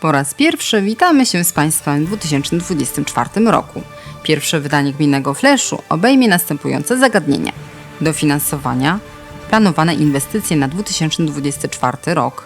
Po raz pierwszy witamy się z Państwem w 2024 roku. Pierwsze wydanie gminnego fleszu obejmie następujące zagadnienia: dofinansowania, planowane inwestycje na 2024 rok,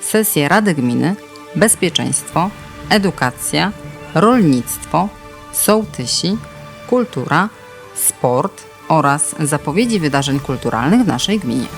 sesje Rady Gminy, bezpieczeństwo, edukacja, rolnictwo, sołtysi, kultura, sport oraz zapowiedzi wydarzeń kulturalnych w naszej gminie.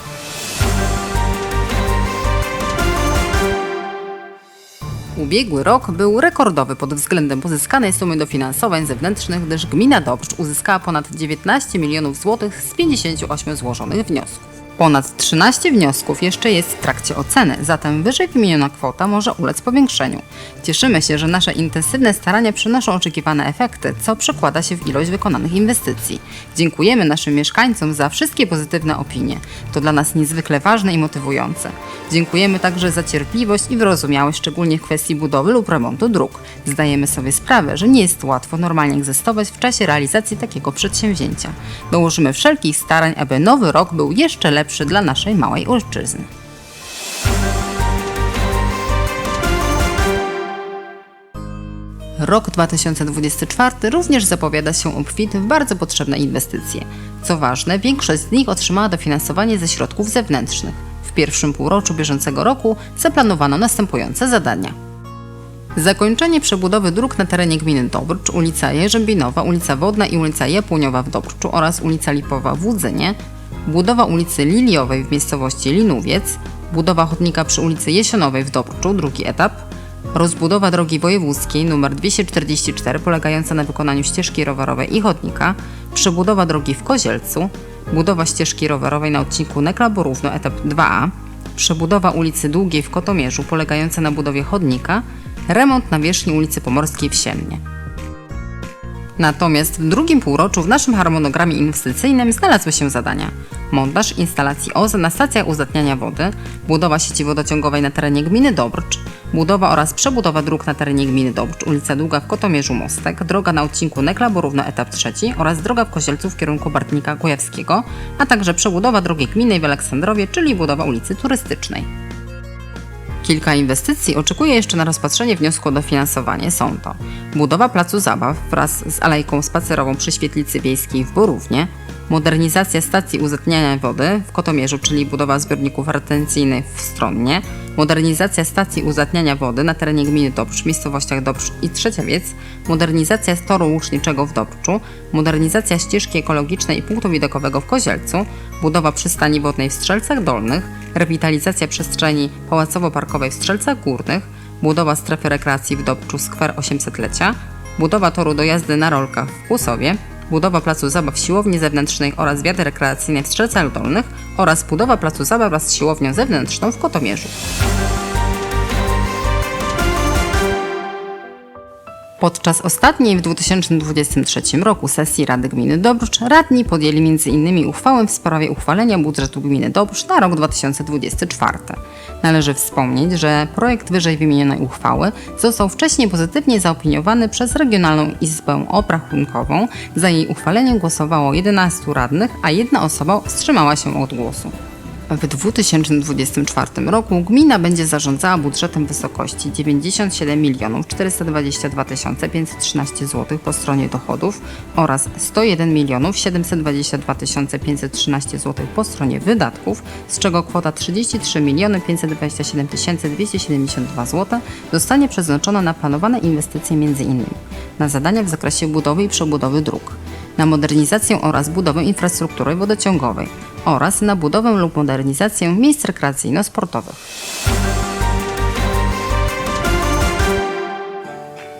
Ubiegły rok był rekordowy pod względem pozyskanej sumy dofinansowań zewnętrznych, gdyż gmina Dobrz uzyskała ponad 19 milionów złotych z 58 złożonych wniosków. Ponad 13 wniosków jeszcze jest w trakcie oceny, zatem wyżej wymieniona kwota może ulec powiększeniu. Cieszymy się, że nasze intensywne starania przynoszą oczekiwane efekty, co przekłada się w ilość wykonanych inwestycji. Dziękujemy naszym mieszkańcom za wszystkie pozytywne opinie. To dla nas niezwykle ważne i motywujące. Dziękujemy także za cierpliwość i wyrozumiałość, szczególnie w kwestii budowy lub remontu dróg. Zdajemy sobie sprawę, że nie jest łatwo normalnie egzystować w czasie realizacji takiego przedsięwzięcia. Dołożymy wszelkich starań, aby nowy rok był jeszcze lepszy dla naszej małej ojczyzny. Rok 2024 również zapowiada się obfity w bardzo potrzebne inwestycje. Co ważne, większość z nich otrzymała dofinansowanie ze środków zewnętrznych. W pierwszym półroczu bieżącego roku zaplanowano następujące zadania. Zakończenie przebudowy dróg na terenie gminy Dobrcz, ulica Jerzębinowa, ulica Wodna i ulica Jabłoniowa w Dobrczu oraz ulica Lipowa w Łudzynie, budowa ulicy Liliowej w miejscowości Linówiec, budowa chodnika przy ulicy Jesionowej w Dobrczu, drugi etap, rozbudowa drogi wojewódzkiej nr 244 polegająca na wykonaniu ścieżki rowerowej i chodnika, przebudowa drogi w Kozielcu, budowa ścieżki rowerowej na odcinku Nekla-Borówno etap 2a, przebudowa ulicy Długiej w Kotomierzu polegająca na budowie chodnika, remont nawierzchni ulicy Pomorskiej w Siemnie. Natomiast w drugim półroczu w naszym harmonogramie inwestycyjnym znalazły się zadania montaż instalacji OZE na stacjach uzdatniania wody, budowa sieci wodociągowej na terenie gminy Dobrcz, budowa oraz przebudowa dróg na terenie gminy Dobrcz, ulica Długa w Kotomierzu Mostek, droga na odcinku Nekla Borówno etap trzeci oraz droga w Kozielcu w kierunku Bartnika Kujawskiego, a także przebudowa drogi gminnej w Aleksandrowie, czyli budowa ulicy Turystycznej. Kilka inwestycji oczekuje jeszcze na rozpatrzenie wniosku o dofinansowanie. Są to budowa placu zabaw wraz z alejką spacerową przy Świetlicy Wiejskiej w Borównie, modernizacja stacji uzatniania wody w Kotomierzu, czyli budowa zbiorników retencyjnych w Stronnie, modernizacja stacji uzatniania wody na terenie gminy Dobrz, miejscowościach Dobrz i Trzeciewiec, modernizacja toru łuczniczego w Dobrczu, modernizacja ścieżki ekologicznej i punktu widokowego w Kozielcu, budowa przystani wodnej w Strzelcach Dolnych, rewitalizacja przestrzeni pałacowo-parkowej w Strzelcach Górnych, budowa strefy rekreacji w Dobrczu Skwer 800-lecia, budowa toru do jazdy na rolkach w Kłusowie, budowa placu zabaw siłowni zewnętrznej oraz wiaty rekreacyjnej w Strzelcach Dolnych oraz budowa placu zabaw wraz z siłownią zewnętrzną w Kotomierzu. Podczas ostatniej w 2023 roku sesji Rady Gminy Dobrcz radni podjęli m.in. uchwałę w sprawie uchwalenia budżetu Gminy Dobrcz na rok 2024. Należy wspomnieć, że projekt wyżej wymienionej uchwały został wcześniej pozytywnie zaopiniowany przez Regionalną Izbę Obrachunkową. Za jej uchwaleniem głosowało 11 radnych, a jedna osoba wstrzymała się od głosu. W 2024 roku gmina będzie zarządzała budżetem w wysokości 97 milionów 422 513 zł po stronie dochodów oraz 101 milionów 722 513 zł po stronie wydatków, z czego kwota 33 miliony 527 272 zł zostanie przeznaczona na planowane inwestycje m.in. na zadania w zakresie budowy i przebudowy dróg, na modernizację oraz budowę infrastruktury wodociągowej oraz na budowę lub modernizację miejsc rekreacyjno-sportowych.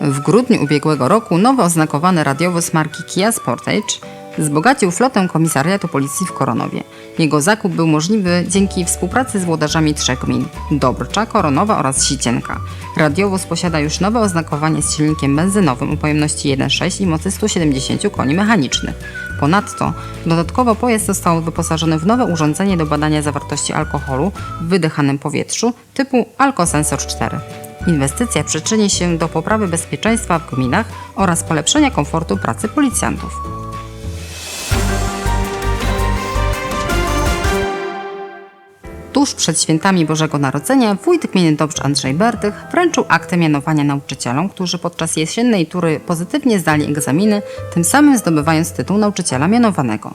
W grudniu ubiegłego roku nowy oznakowany radiowóz marki Kia Sportage wzbogacił flotę komisariatu policji w Koronowie. Jego zakup był możliwy dzięki współpracy z włodarzami trzech gmin Dobrcza, Koronowa oraz Sicienka. Radiowóz posiada już nowe oznakowanie z silnikiem benzynowym o pojemności 1,6 i mocy 170 koni mechanicznych. Ponadto dodatkowo pojazd został wyposażony w nowe urządzenie do badania zawartości alkoholu w wydychanym powietrzu typu Alkosensor 4. Inwestycja przyczyni się do poprawy bezpieczeństwa w gminach oraz polepszenia komfortu pracy policjantów. Tuż przed świętami Bożego Narodzenia wójt gminy Dobrz Andrzej Berdych wręczył aktę mianowania nauczycielom, którzy podczas jesiennej tury pozytywnie zdali egzaminy, tym samym zdobywając tytuł nauczyciela mianowanego.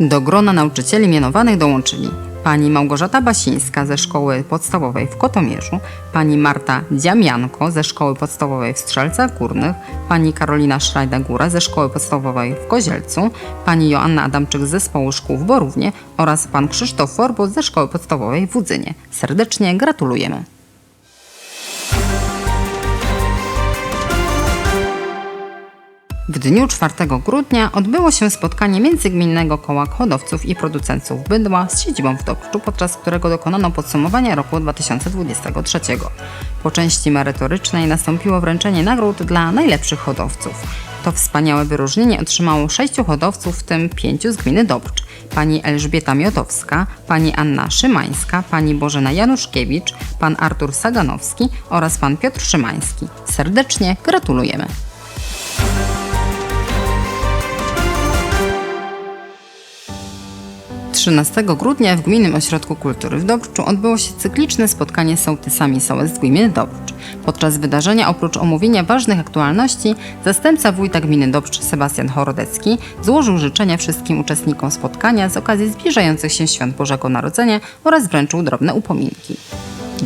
Do grona nauczycieli mianowanych dołączyli pani Małgorzata Basińska ze szkoły podstawowej w Kotomierzu, pani Marta Dziamianko ze szkoły podstawowej w Strzelcach Górnych, pani Karolina Szrajda-Góra ze szkoły podstawowej w Kozielcu, pani Joanna Adamczyk z zespołu szkół w Borównie oraz pan Krzysztof Forbus ze szkoły podstawowej w Udzynie. Serdecznie gratulujemy. W dniu 4 grudnia odbyło się spotkanie międzygminnego koła hodowców i producentów bydła z siedzibą w Dobrczu, podczas którego dokonano podsumowania roku 2023. Po części merytorycznej nastąpiło wręczenie nagród dla najlepszych hodowców. To wspaniałe wyróżnienie otrzymało sześciu hodowców, w tym pięciu z gminy Dobrcz. Pani Elżbieta Miotowska, pani Anna Szymańska, pani Bożena Januszkiewicz, pan Artur Saganowski oraz pan Piotr Szymański. Serdecznie gratulujemy. 13 grudnia w Gminnym Ośrodku Kultury w Dobrczu odbyło się cykliczne spotkanie sołtysami sołec gminy Dobrcz. Podczas wydarzenia oprócz omówienia ważnych aktualności, zastępca wójta gminy Dobrcz Sebastian Horodecki złożył życzenia wszystkim uczestnikom spotkania z okazji zbliżających się świąt Bożego Narodzenia oraz wręczył drobne upominki.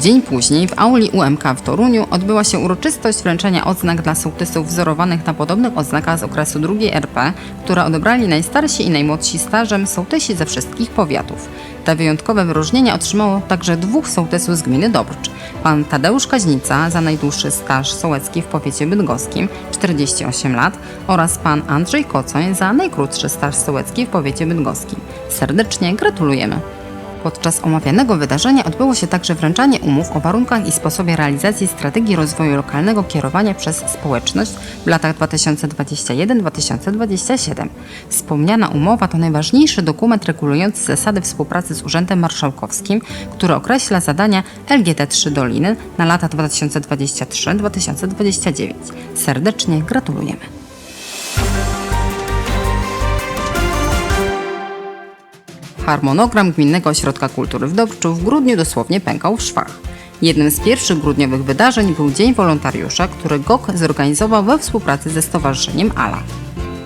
Dzień później w auli UMK w Toruniu odbyła się uroczystość wręczenia odznak dla sołtysów wzorowanych na podobnych oznakach z okresu II RP, które odebrali najstarsi i najmłodsi stażem sołtysi ze wszystkich powiatów. Te wyjątkowe wyróżnienia otrzymało także dwóch sołtysów z gminy Dobrcz. Pan Tadeusz Kaźnica za najdłuższy staż sołecki w powiecie bydgoskim 48 lat oraz pan Andrzej Kocoń za najkrótszy staż sołecki w powiecie bydgoskim. Serdecznie gratulujemy. Podczas omawianego wydarzenia odbyło się także wręczanie umów o warunkach i sposobie realizacji strategii rozwoju lokalnego kierowania przez społeczność w latach 2021-2027. Wspomniana umowa to najważniejszy dokument regulujący zasady współpracy z Urzędem Marszałkowskim, który określa zadania LGT3 Doliny na lata 2023-2029. Serdecznie gratulujemy. Harmonogram Gminnego Ośrodka Kultury w Dobrczu w grudniu dosłownie pękał w szwach. Jednym z pierwszych grudniowych wydarzeń był Dzień Wolontariusza, który GOK zorganizował we współpracy ze Stowarzyszeniem ALA.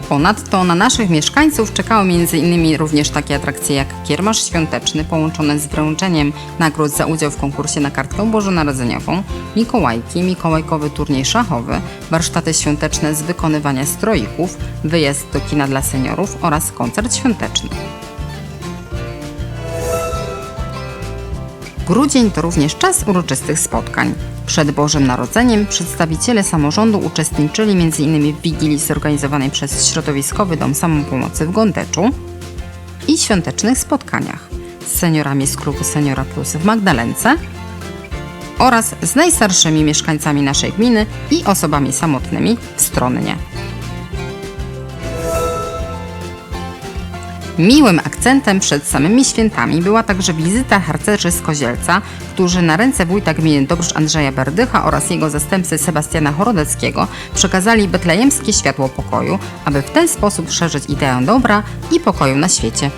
Ponadto na naszych mieszkańców czekały m.in. również takie atrakcje jak kiermasz świąteczny połączony z wręczeniem nagród za udział w konkursie na kartkę bożonarodzeniową, Mikołajki, Mikołajkowy turniej szachowy, warsztaty świąteczne z wykonywania stroików, wyjazd do kina dla seniorów oraz koncert świąteczny. Grudzień to również czas uroczystych spotkań. Przed Bożym Narodzeniem przedstawiciele samorządu uczestniczyli m.in. w wigilii zorganizowanej przez Środowiskowy Dom Samopomocy w Gondeczu i świątecznych spotkaniach z seniorami z klubu Seniora Plus w Magdalence oraz z najstarszymi mieszkańcami naszej gminy i osobami samotnymi w Stronnie. Miłym akcentem przed samymi świętami była także wizyta harcerzy z Kozielca, którzy na ręce wójta gminy Dobrz Andrzeja Berdycha oraz jego zastępcy Sebastiana Horodeckiego przekazali betlejemskie światło pokoju, aby w ten sposób szerzyć ideę dobra i pokoju na świecie.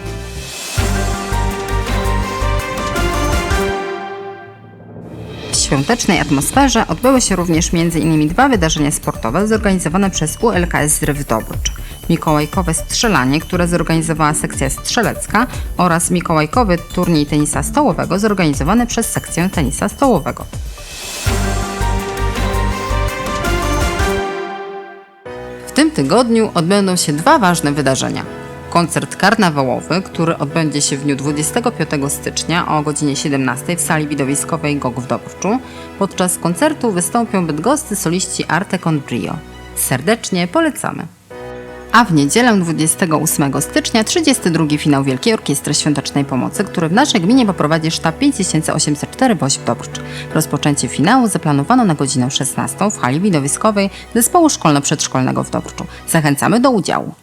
Świątecznej atmosferze odbyły się również m.in. dwa wydarzenia sportowe zorganizowane przez ULKS Zryw Dobrcz. Mikołajkowe strzelanie, które zorganizowała sekcja strzelecka oraz Mikołajkowy turniej tenisa stołowego zorganizowany przez sekcję tenisa stołowego. W tym tygodniu odbędą się dwa ważne wydarzenia. Koncert karnawałowy, który odbędzie się w dniu 25 stycznia o godzinie 17 w sali widowiskowej GOG w Dobrczu. Podczas koncertu wystąpią bydgoscy soliści Arte Con Brio. Serdecznie polecamy! A w niedzielę 28 stycznia 32 finał Wielkiej Orkiestry Świątecznej Pomocy, który w naszej gminie poprowadzi sztab 5804 Woś w Dobrcz. Rozpoczęcie finału zaplanowano na godzinę 16 w hali widowiskowej Zespołu Szkolno-Przedszkolnego w Dobrczu. Zachęcamy do udziału.